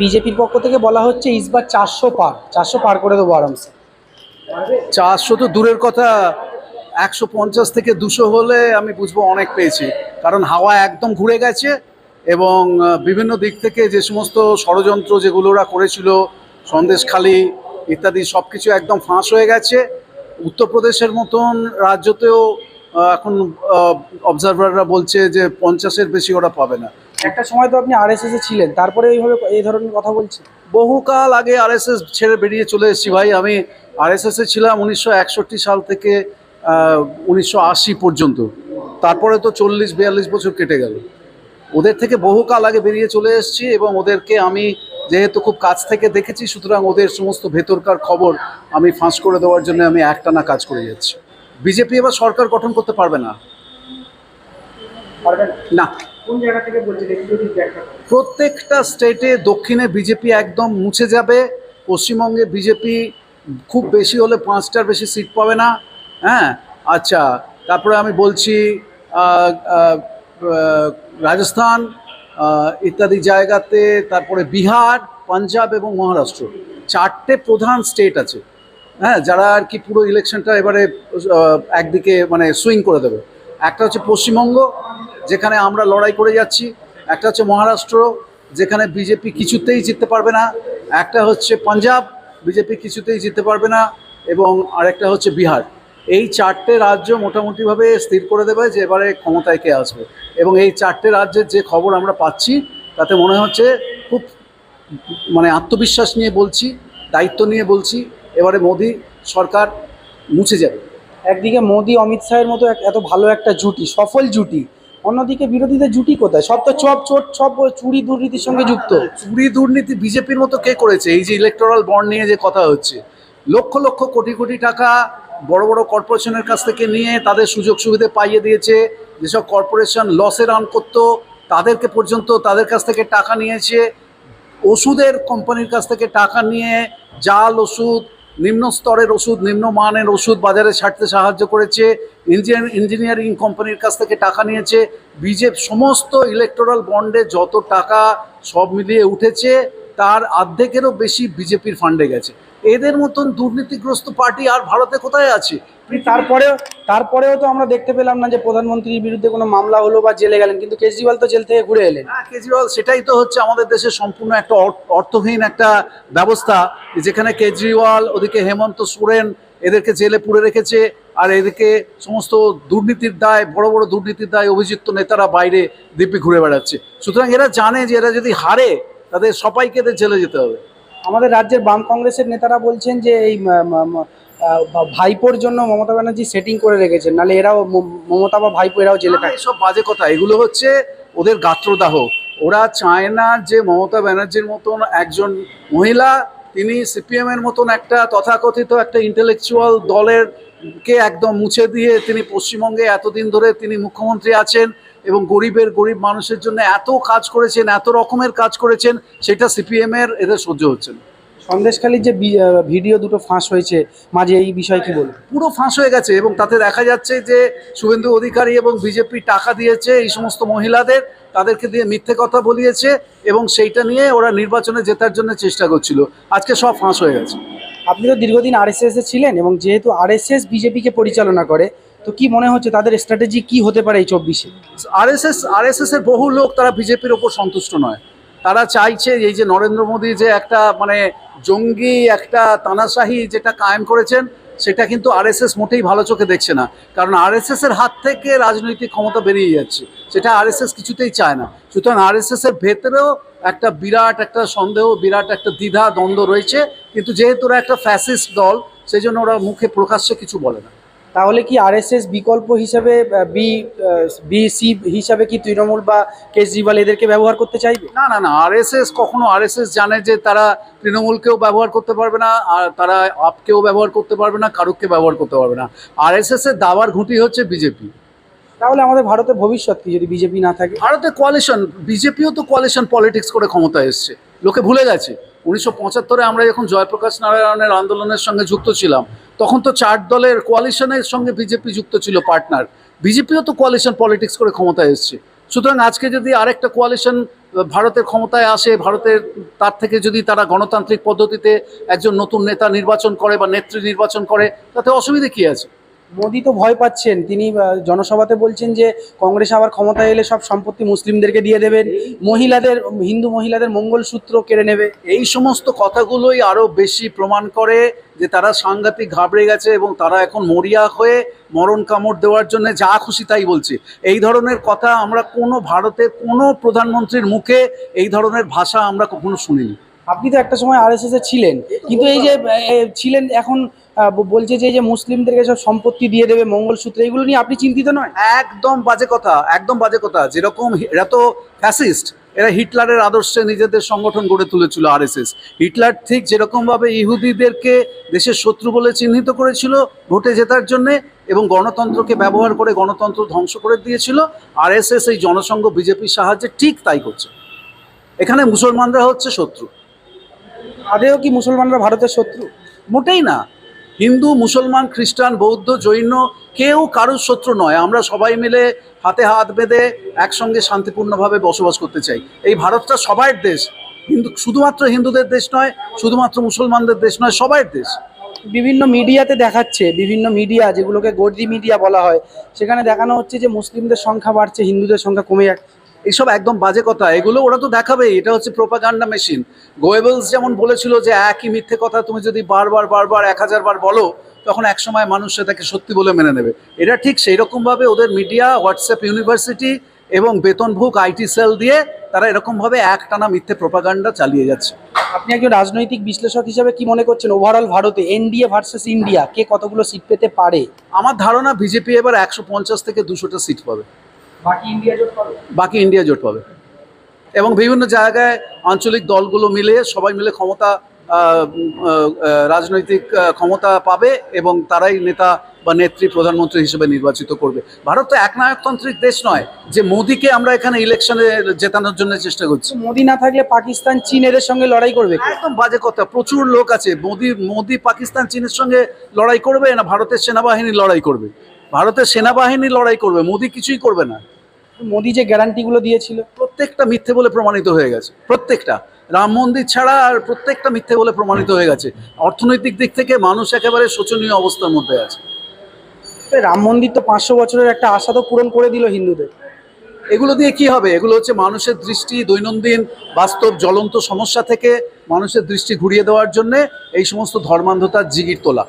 বিজেপির পক্ষ থেকে বলা হচ্ছে ইসবার চারশো পার চারশো পার করে দেবো আরামসে। চারশো তো দূরের কথা, একশো পঞ্চাশ থেকে দুশো হলে আমি বুঝব অনেক পেয়েছি। কারণ হাওয়া একদম ঘুরে গেছে এবং বিভিন্ন দিক থেকে যে সমস্ত ষড়যন্ত্র যেগুলো ওরা করেছিল, সন্দেশখালি ইত্যাদি সব কিছু একদম ফাঁস হয়ে গেছে। উত্তরপ্রদেশের মতন রাজ্যতেও এখন অবজারভাররা বলছে যে পঞ্চাশের বেশি ওরা পাবে না। একটা সময় তো আপনি আরএসএস এ ছিলেন তারপরে এইভাবে এই ধরনের কথা বলছেন? বহুকাল আগে আরএসএস ছেড়ে বেরিয়ে চলে এসেছি ভাই। আমি আরএসএস এ ছিলাম উনিশশো একষট্টি সাল থেকে উনিশশো আশি পর্যন্ত। তারপরে তো চল্লিশ বিয়াল্লিশ বছর কেটে গেল। ওদের থেকে বহুকাল আগে বেরিয়ে চলে এসেছি এবং ওদেরকে আমি যেহেতু খুব কাছ থেকে দেখেছি সুতরাং ওদের সমস্ত ভেতরকার খবর আমি ফাঁস করে দেওয়ার জন্য আমি একটানা কাজ করে যাচ্ছি। বিজেপি এবার সরকার গঠন করতে পারবে না? না। প্রত্যেকটা স্টেটে দক্ষিণে বিজেপি একদম মুছে যাবে, পশ্চিমবঙ্গে বিজেপি খুব বেশি হলে পাঁচটার বেশি সিট পাবে না হ্যাঁ? আচ্ছা তারপরে আমি বলছি রাজস্থান ইত্যাদি জায়গাতে, তারপরে বিহার, পাঞ্জাব এবং মহারাষ্ট্র। চারটে প্রধান স্টেট আছে হ্যাঁ? যারা আর কি পুরো ইলেকশনটা এবারে একদিকে মানে সুইং করে দেবে। একটা হচ্ছে পশ্চিমবঙ্গ যেখানে আমরা লড়াই করে যাচ্ছি, একটা হচ্ছে মহারাষ্ট্র, যেখানে বিজেপি কিছুতেই জিততে পারবে না, একটা হচ্ছে পাঞ্জাব বিজেপি কিছুতেই জিততে পারবে না, এবং আরেকটা হচ্ছে বিহার। এই চারটে রাজ্য মোটামুটিভাবে স্থির করে দেবে যে এবারে ক্ষমতায় কে আসবে। এবং এই চারটে রাজ্যের যে খবর আমরা পাচ্ছি, তাতে মনে হচ্ছে খুব মানে আত্মবিশ্বাস নিয়ে বলছি, দায়িত্ব নিয়ে বলছি, এবারে মোদি সরকার মুছে যাবে। একদিকে মোদি অমিত শাহের মতো এত ভালো একটা জুটি, সফল জুটি অন্যদিকে বিরোধীদের জুটি কোথায়? সব তো চপ, চোট, সব চুরি দুর্নীতির সঙ্গে যুক্ত। চুরি দুর্নীতি বিজেপির মতো কে করেছে? এই যে ইলেকটোরাল বন্ড নিয়ে যে কথা হচ্ছে, লক্ষ লক্ষ কোটি কোটি টাকা বড় বড় কর্পোরেশনের কাছ থেকে নিয়ে তাদের সুযোগ সুবিধা পাইয়ে দিয়েছে। যেসব কর্পোরেশন লসে রান করতো, তাদেরকে পর্যন্ত তাদের কাছ থেকে টাকা নিয়েছে। ওষুধের কোম্পানির কাছ থেকে টাকা নিয়ে জাল, ওষুধ নিম্ন স্তরের ওষুধ, নিম্ন মানের ওষুধ বাজারে ছাড়তে সাহায্য করেছে। ইঞ্জিনিয়ার, ইঞ্জিনিয়ারিং কোম্পানির কাছ থেকে টাকা নিয়েছে। বিজেপ সমস্ত ইলেকটোরাল বন্ডে যত টাকা সব মিলিয়ে উঠেছে, তার অর্ধেকেরও বেশি বিজেপির ফান্ডে গেছে। এদের মতন দুর্নীতিগ্রস্ত পার্টি আর ভারতে কোথায় আছে? তারপরেও তারপরেও তো আমরা দেখতে পেলাম না যে প্রধানমন্ত্রীর বিরুদ্ধে কোনো মামলা হলো বা জেলে গেলেন কিন্তু কেজরিওয়াল তো জেল থেকে ঘুরে এলেন। হ্যাঁ কেজরিওয়াল সেটাই তো হচ্ছে আমাদের দেশে সম্পূর্ণ একটা অর্থহীন একটা ব্যবস্থা যেখানে কেজরিওয়াল ওদিকে হেমন্ত সোরেন এদেরকে জেলে পুরে রেখেছে আর এদিকে সমস্ত দুর্নীতির দায় বড় বড় দুর্নীতির দায় অভিযুক্ত নেতারা বাইরে দিব্যি ঘুরে বেড়াচ্ছে। সুতরাং এরা জানে যে এরা যদি হারে তাদের সবাইকে এদের জেলে যেতে হবে। আমাদের রাজ্যের বাম কংগ্রেসের নেতারা বলছেন যে এই ভাইপোর জন্য মমতা ব্যানার্জি সেটিং করে রেখেছেন নাহলে এরাও মমতা বা ভাইপো এরাও জেলে থাকে এসব বাজে কথা এগুলো হচ্ছে ওদের গাত্রদাহ। ওরা চায় না যে মমতা ব্যানার্জির মতন একজন মহিলা তিনি সিপিএম এর মতন একটা তথাকথিত একটা ইন্টেলেকচুয়াল দলের কে একদম মুছে দিয়ে তিনি পশ্চিমবঙ্গে এতদিন ধরে তিনি মুখ্যমন্ত্রী আছেন এবং গরিবের গরিব মানুষের জন্য এত কাজ করেছেন এত রকমের কাজ করেছেন সেটা সিপিএম এর এদের সহ্য হচ্ছে না। সন্দেশখালীর যে ভিডিও দুটো ফাঁস হয়েছে মাঝে এই বিষয়ে কি বলব? পুরো ফাঁস হয়ে গেছে এবং তাতে দেখা যাচ্ছে যে শুভেন্দু অধিকারী এবং বিজেপি টাকা দিয়েছে এই সমস্ত মহিলাদের তাদেরকে দিয়ে মিথ্যে কথা বলিয়েছে এবং সেইটা নিয়ে ওরা নির্বাচনে জেতার জন্য চেষ্টা করছিল। আজকে সব ফাঁস হয়ে গেছে। আপনি তো দীর্ঘদিন আরএসএস এ ছিলেন এবং যেহেতু আরএসএস বিজেপিকে পরিচালনা করে তো কি মনে হচ্ছে তাদের স্ট্র্যাটেজি কি হতে পারে এই চব্বিশে? আর এস এস আরএসএস আরএসএস এর বহু লোক তারা বিজেপির ওপর সন্তুষ্ট নয়। তারা চাইছে এই যে নরেন্দ্র মোদী যে একটা মানে জঙ্গি একটা তানাশাহি যেটা কায়েম করেছেন, সেটা কিন্তু আরএসএস মোটেই ভালো চোখে দেখছে না। কারণ আরএসএস এর হাত থেকে রাজনৈতিক ক্ষমতা বেরিয়ে যাচ্ছে, সেটা আরএসএস কিছুতেই চায় না। সুতরাং আরএসএস এর ভেতরেও একটা বিরাট একটা সন্দেহ, বিরাট একটা দ্বিধা, দ্বন্দ্ব রয়েছে, কিন্তু যেহেতু ওরা একটা ফ্যাসিস্ট দল সেই জন্য ওরা মুখে প্রকাশ্যে কিছু বলে না। তাহলে কি আরএসএস বিকল্প হিসাবে বি বিসি হিসাবে কি তৃণমূল বা কেজরিওয়াল এদেরকে ব্যবহার করতে চাইবে? না না না আরএসএস কখনো আরএসএস জানে যে তারা তৃণমূলকেও ব্যবহার করতে পারবে না আর তারা আপকেও ব্যবহার করতে পারবে না কারুককে ব্যবহার করতে পারবে না। আরএসএস এর দাবার ঘুঁটি হচ্ছে বিজেপি। তাহলে আমাদের ভারতের ভবিষ্যৎ কি যদি বিজেপি না থাকে? ভারতে কোয়ালিশন বিজেপিও তো কোয়ালিশন পলিটিক্স করে ক্ষমতায় এসছে। লোকে ভুলে গেছে। উনিশশো পঁচাত্তরে আমরা যখন জয়প্রকাশ নারায়ণের আন্দোলনের সঙ্গে যুক্ত ছিলাম, তখন তো চার দলের কোয়ালিশনের সঙ্গে বিজেপি যুক্ত ছিল পার্টনার বিজেপিও তো কোয়ালিশন পলিটিক্স করে ক্ষমতায় এসছে। সুতরাং আজকে যদি আরেকটা কোয়ালিশন ভারতের ক্ষমতায় আসে, ভারতের তার থেকে যদি তারা গণতান্ত্রিক পদ্ধতিতে একজন নতুন নেতা নির্বাচন করে বা নেত্রী নির্বাচন করে, তাতে অসুবিধে কী আছে? মোদি তো ভয় পাচ্ছেন। তিনি জনসভাতে বলছেন যে, কংগ্রেস আবার ক্ষমতায় এলে সব সম্পত্তি মুসলিমদেরকে দিয়ে দেবেন। মহিলাদের, হিন্দু মহিলাদের মঙ্গলসূত্র কেড়ে নেবে। এই সমস্ত কথাগুলোই আরও বেশি প্রমাণ করে যে তারা সাংঘাতিক ঘাবড়ে গেছে এবং তারা এখন মরিয়া হয়ে মরণ কামড় দেওয়ার জন্য যা খুশি তাই বলছে। এই ধরনের কথা আমরা কোনো ভারতের কোনো প্রধানমন্ত্রীর মুখে এই ধরনের ভাষা আমরা কখনো শুনিনি। আপনি তো একটা সময় এ ছিলেন। কিন্তু এই যে ছিলেন এখন বলছে যে এই যে মুসলিমদেরকে সব সম্পত্তি দিয়ে দেবে মঙ্গলসূত্র এগুলো নিয়ে আপনি চিন্তিত নয়? একদম বাজে কথা একদম বাজে কথা। যেরকম এরা তো ফ্যাসিস্ট এরা হিটলারের আদর্শে নিজেদের সংগঠন গড়ে তুলেছিল আরএসএস। হিটলার ঠিক যেরকমভাবে ইহুদিদেরকে দেশের শত্রু বলে চিহ্নিত করেছিল ভোটে জেতার জন্যে এবং গণতন্ত্রকে ব্যবহার করে গণতন্ত্র ধ্বংস করে দিয়েছিল আরএসএস এই জনসংঘ বিজেপির সাহায্যে ঠিক তাই করছে। এখানে মুসলমানরা হচ্ছে শত্রু। আদেও কি মুসলমানরা ভারতের শত্রু? মোটেই না। হিন্দু, মুসলমান, খ্রিস্টান, বৌদ্ধ, জৈন, কেউ কারোর শত্রু নয়। আমরা সবাই মিলে হাতে হাত বেঁধে একসঙ্গে শান্তিপূর্ণভাবে বসবাস করতে চাই। এই ভারতটা সবার দেশ। হিন্দু, শুধুমাত্র হিন্দুদের দেশ নয়, শুধুমাত্র মুসলমানদের দেশ নয় সবার দেশ। বিভিন্ন মিডিয়াতে দেখাচ্ছে, বিভিন্ন মিডিয়া যেগুলোকে গর্দি মিডিয়া বলা হয়, সেখানে দেখানো হচ্ছে যে মুসলিমদের সংখ্যা বাড়ছে, হিন্দুদের সংখ্যা কমে যাচ্ছে। এইসব একদম বাজে কথা। এগুলো ওরা তো দেখাবেই এটা হচ্ছে প্রোপাগান্ডা মেশিন গোয়েবলস যেমন বলেছিল যে একই মিথ্যে কথা তুমি যদি বারবার বারবার এক হাজার বার বলো তখন এক সময় মানুষ সেটাকে সত্যি বলে মেনে নেবে। এটা ঠিক সেই রকমভাবে ওদের মিডিয়া হোয়াটসঅ্যাপ ইউনিভার্সিটি এবং বেতনভোগ আইটি সেল দিয়ে তারা এরকমভাবে একটানা মিথ্যে প্রোপাগান্ডা চালিয়ে যাচ্ছে। আপনি একজন রাজনৈতিক বিশ্লেষক হিসেবে কি মনে করছেন ওভারঅল ভারতে এনডিএ ভার্সেস ইন্ডিয়া কে কতগুলো সিট পেতে পারে? আমার ধারণা বিজেপি এবার একশো পঞ্চাশ থেকে দুশোটা সিট পাবে। বাকি ইন্ডিয়া জোট পাবে? বাকি ইন্ডিয়া জোট পাবে। এবং বিভিন্ন জায়গায় আঞ্চলিক দলগুলো মিলে সবাই মিলে ক্ষমতা রাজনৈতিক ক্ষমতা পাবে এবং তারাই নেতা বা নেত্রী প্রধানমন্ত্রী হিসেবে নির্বাচিত করবে। ভারত তো একনায়কতান্ত্রিক দেশ নয় যে মোদিকে আমরা এখানে ইলেকশনে জেতানোর জন্য চেষ্টা করছি। মোদি না থাকলে পাকিস্তান চীন এদের সঙ্গে লড়াই করবে একদম বাজে কথা প্রচুর লোক আছে। মোদি মোদি পাকিস্তান চীনের সঙ্গে লড়াই করবে না ভারতের সেনাবাহিনী লড়াই করবে। ভারতের সেনাবাহিনী লড়াই করবে মোদি কিছুই করবে না। মোদি যে গ্যারান্টিগুলো দিয়েছিল। প্রত্যেকটা মিথ্যে বলে প্রমাণিত হয়ে গেছে প্রত্যেকটা। রাম মন্দির ছাড়া আর প্রত্যেকটা মিথ্যে বলে প্রমাণিত হয়ে গেছে। অর্থনৈতিক দিক থেকে মানুষ একেবারে শোচনীয় অবস্থার মধ্যে আছে। রাম মন্দির তো পাঁচশো বছরের একটা আশা তো পূরণ করে দিল হিন্দুদের। এগুলো দিয়ে কি হবে? এগুলো হচ্ছে মানুষের দৃষ্টি দৈনন্দিন বাস্তব জ্বলন্ত সমস্যা থেকে মানুষের দৃষ্টি ঘুরিয়ে দেওয়ার জন্য এই সমস্ত ধর্মান্ধতার জিগির তোলা।